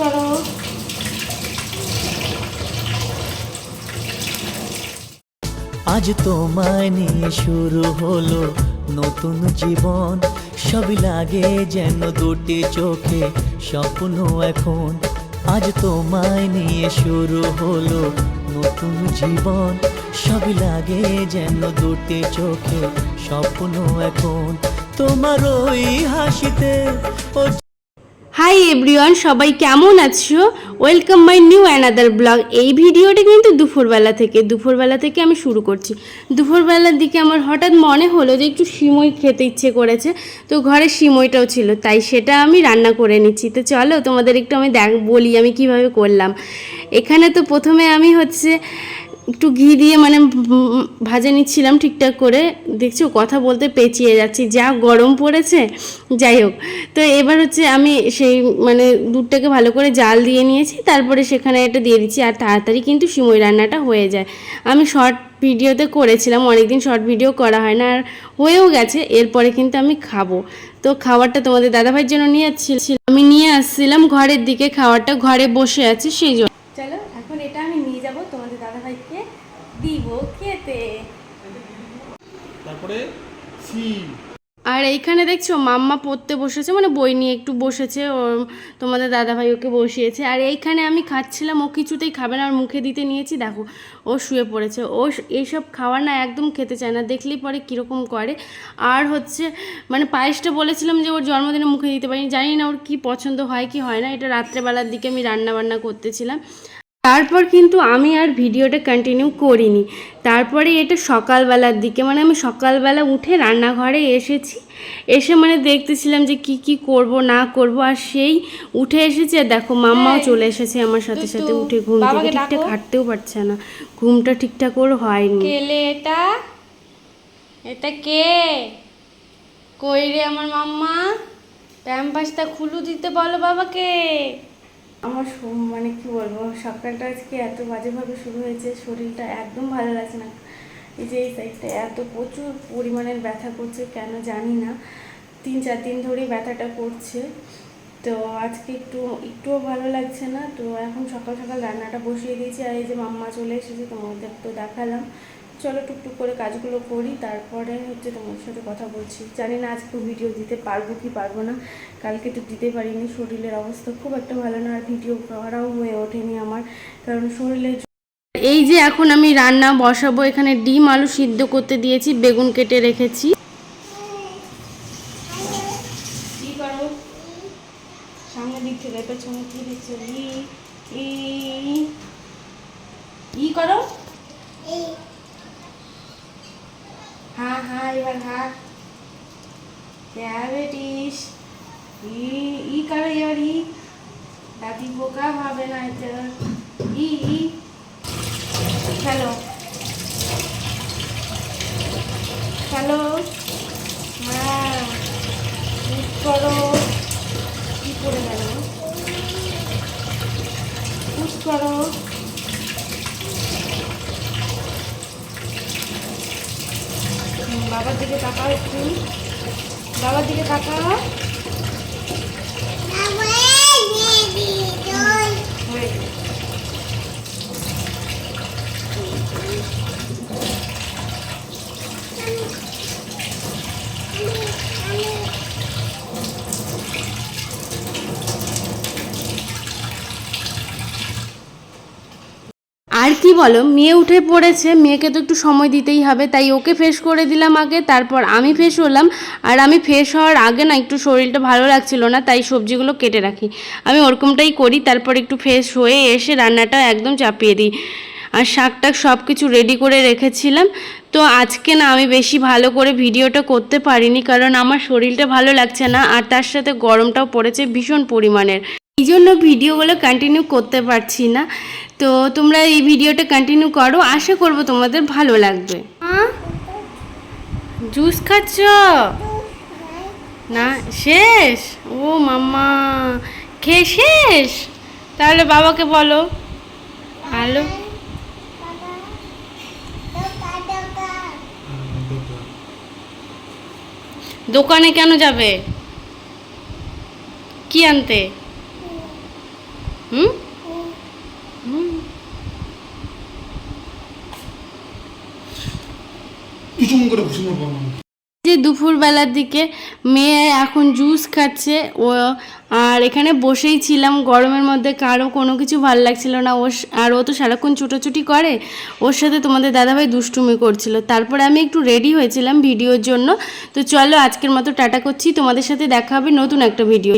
করো। আজ তোমায় নিয়ে শুরু হলো নতুন জীবন। সবই লাগে যেন দুটি চোখে স্বপ্ন এখন। আজ তোমায় নিয়ে শুরু হলো নতুন জীবন। সবই লাগে যেন দুটি চোখে স্বপ্ন এখন। তোমার ওই হাসিতে হাই এভরিওয়ান সবাই কেমন আছো? Welcome my new another blog এই ভিডিওটা কিন্তু দুপুরবেলা থেকে দুপুরবেলা থেকে আমি শুরু করছি। দুপুরবেলার দিকে আমার হঠাৎ মনে হলো যে একটু সিমই খেতে ইচ্ছে করেছে, তো ঘরে সিমইটাও ছিল, তাই সেটা আমি রান্না করে নিচ্ছি। তো চলো তোমাদের একটু আমি দেখ বলি আমি কীভাবে করলাম। এখানে তো প্রথমে আমি হচ্ছে একটু ঘি দিয়ে মানে ভাজে নিচ্ছিলাম ঠিকঠাক করে। দেখছ কথা বলতে পেঁচিয়ে যাচ্ছি, যা গরম পড়েছে, যাই হোক। তো এবার হচ্ছে আমি সেই মানে দুধটাকে ভালো করে জাল দিয়ে নিয়েছি, তারপরে সেখানে এটা দিয়ে দিচ্ছি, আর তাড়াতাড়ি কিন্তু সিমই রান্নাটা হয়ে যায়। আমি শর্ট ভিডিওতে করেছিলাম, অনেকদিন শর্ট ভিডিও করা হয় না, আর হয়েও গেছে, এরপরে কিন্তু আমি খাব। তো খাবারটা তোমাদের দাদাভাইয়ের জন্য নিয়ে আসছি, আমি নিয়ে আসছিলাম ঘরের দিকে, খাবারটা ঘরে বসে আছে, সেই জন্য চলো এখন এটা আমি নিয়ে যাব তোমাদের দাদাভাইকে দিব খেতে। তারপরে সি। আর এইখানে দেখছ মাম্মা পড়তে বসেছে মানে বই নিয়ে একটু বসেছে ও তোমাদের দাদাভাই ওকে বসিয়েছে। আর এইখানে আমি খাচ্ছিলাম ও কিছুতেই খাবে না আর মুখে দিতে নিয়েছি দেখো ও শুয়ে পড়েছে। ও এইসব খাবার না একদম খেতে চায় না দেখলেই পরে কীরকম করে। আর হচ্ছে মানে পায়েসটা বলেছিলাম যে ওর জন্মদিনে মুখে দিতে পারিনি জানি না ওর কি পছন্দ হয় কি হয় না এটা রাত্রেবেলার দিকে আমি রান্না বান্না করতেছিলাম। তারপর কিন্তু আমি আর ভিডিওটা কন্টিনিউ করিনি। তারপরে এটা সকালবেলার দিকে মানে আমি সকালবেলা উঠে রান্নাঘরে এসেছি। এসে মানে দেখতেছিলাম যে কি কি করব না করব আর সেই উঠে এসেছি আর দেখো মাম্মাও চলে এসেছে আমার সাথে সাথে উঠে ঘুম থেকে ঠিকঠাক হাঁটতেও পারছে না। ঘুমটা ঠিকঠাক ওর হয়নি। এটা? এটা কে? কই রে আমার মাম্মা? প্যাম্পাসটা খুলু দিতে বলো বাবাকে। আমার মানে কি বলব, সকালটা আজকে এত বাজেভাবে শুরু হয়েছে, শরীরটা একদম ভালো লাগছে না। এই যে এই সাইডটা এত প্রচুর পরিমাণের ব্যথা করছে, কেন জানি না। তিন, চার দিন ধরেই ব্যথাটা করছে। তো আজকে একটু, একটুও ভালো লাগছে না। তো এখন সকাল সকাল রান্নাটা বসিয়ে দিয়েছি, আর এই যে মাম্মা চলে এসেছে তোমাদের তো দেখালাম। চলো টুকটুক করে কাজগুলো করি তারপরে হচ্ছে তোমার সাথে কথা বলছি জানি না আজকে ভিডিও দিতে পারব কি পারব না কালকে তো দিতে পারিনি শরীরের অবস্থা খুব একটা ভালো না আর ভিডিও করাও হয়ে ওঠেনি আমার কারণ শরীরে এই যে এখন আমি রান্না বসাবো এখানে ডিম আলু সিদ্ধ করতে দিয়েছি বেগুন কেটে রেখেছি কি করো সামনে দিক থেকে পেছনে কি ই করো হ্যাঁ হ্যাঁ এবার হ্যাঁ ডায়াবেটিস ই ই করো এবার ই দাদি বোকা হবে না এটা ই ই হ্যালো হ্যালো হ্যাঁ পুশ করো কি করে গেল পুশ করো হুম, বাবার দিকে তাকাও একটু। বাবার দিকে তাকাও হয়ে গেছে। আর কি বলো, মেয়ে উঠে পড়েছে, মেয়েকে তো একটু সময় দিতেই হবে, তাই ওকে ফ্রেশ করে দিলাম আগে, তারপর আমি ফ্রেশ হলাম। আর আমি ফ্রেশ হওয়ার আগে না, একটু শরীরটা ভালো লাগছিল না, তাই সবজিগুলো কেটে রাখি। আমি ওরকমটাই করি, তারপর একটু ফ্রেশ হয়ে এসে রান্নাটা একদম চাপিয়ে দিই। আর শাক টাক সব কিছু রেডি করে রেখেছিলাম। তো আজকে না, আমি বেশি ভালো করে ভিডিওটা করতে পারিনি, কারণ আমার শরীরটা ভালো লাগছে না, আর তার সাথে গরমটাও পড়েছে ভীষণ পরিমাণের। এই জন্য ভিডিওগুলো কন্টিনিউ করতে পারছি না। তো তোমরা এই ভিডিওটা কন্টিনিউ করো আশা করব তোমাদের ভালো লাগবে। জুস খাচ্ছ? না শেষ? ও মাম্মা খেয়ে শেষ? তাহলে বাবাকে বলো। হ্যালো দোকানে কেন যাবে? কি আনতে? হুম? যে দুপুরবেলার দিকে মেয়ে এখন জুস খাচ্ছে ও আর এখানে বসেই ছিলাম গরমের মধ্যে কারও কোনো কিছু ভালো লাগছিল না। ও আর ও তো সারাক্ষণ ছুটোছুটি করে ওর সাথে তোমাদের দাদাভাই দুষ্টুমি করছিল। তারপরে আমি একটু রেডি হয়েছিলাম ভিডিওর জন্য। তো চলো আজকের মতো টাটা করছি তোমাদের সাথে দেখা হবে নতুন একটা ভিডিও